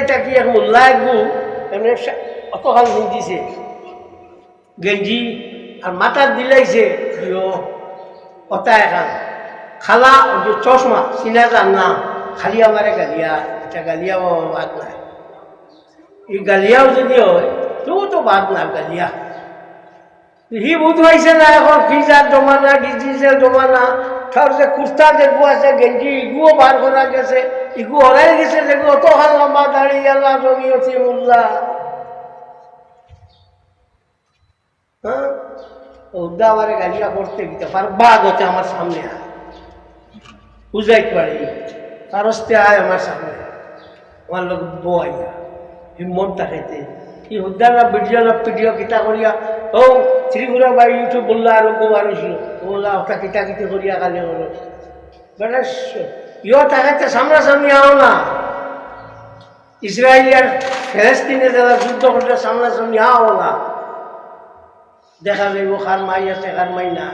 এটা কি এখন গু এমনি অত হাল নিদিছে গেঞ্জি আর মাথার দিলাইছে। কথা এখান খালা যে চশমা, চিনা যান না খালি আমারে গালিয়া, এটা গালিয়া বাবা বাদ নাই। এই গালিয়াও যদি হয় তবু তো বাদ না গালিয়া। সি বুঝবাইছে না এখন ফিজার জমানা ডিজিটাল জমানা তার যে কুর্তা যেগু আছে, গেঞ্জি, ইগুও বার করা গেছে। ইগু হরাই গেছে যেগু অত হাল লম্বা দাড়ি, আল্লাহ জমি অতি মোল্লা। হ্যাঁ? উদ্দা আমারে গালিয়া করতে দিতে পার বাঘ হতে আমার সামনে আয়। বুঝাইতে পারি। কারস্তে আয় আমার সামনে। আমার লোক বইয়া হিম্মত দেখাইতে কি উদ্দারা ভিডিও না ভিডিও কিতা করিয়া ও ত্রিপুরা বা ইউটিউব বলল আর গোবার বললা ওটা কিতা কিতি করিয়া কালে হলো। বেটা ইয় তাকাতে সামনাসামনি আও না। ইসরায়েল আর ফেলেস্তিনে যারা যুদ্ধ করতে সামনাসামনি আও না। দেখা যাইব খার মাই আছে খার মাই না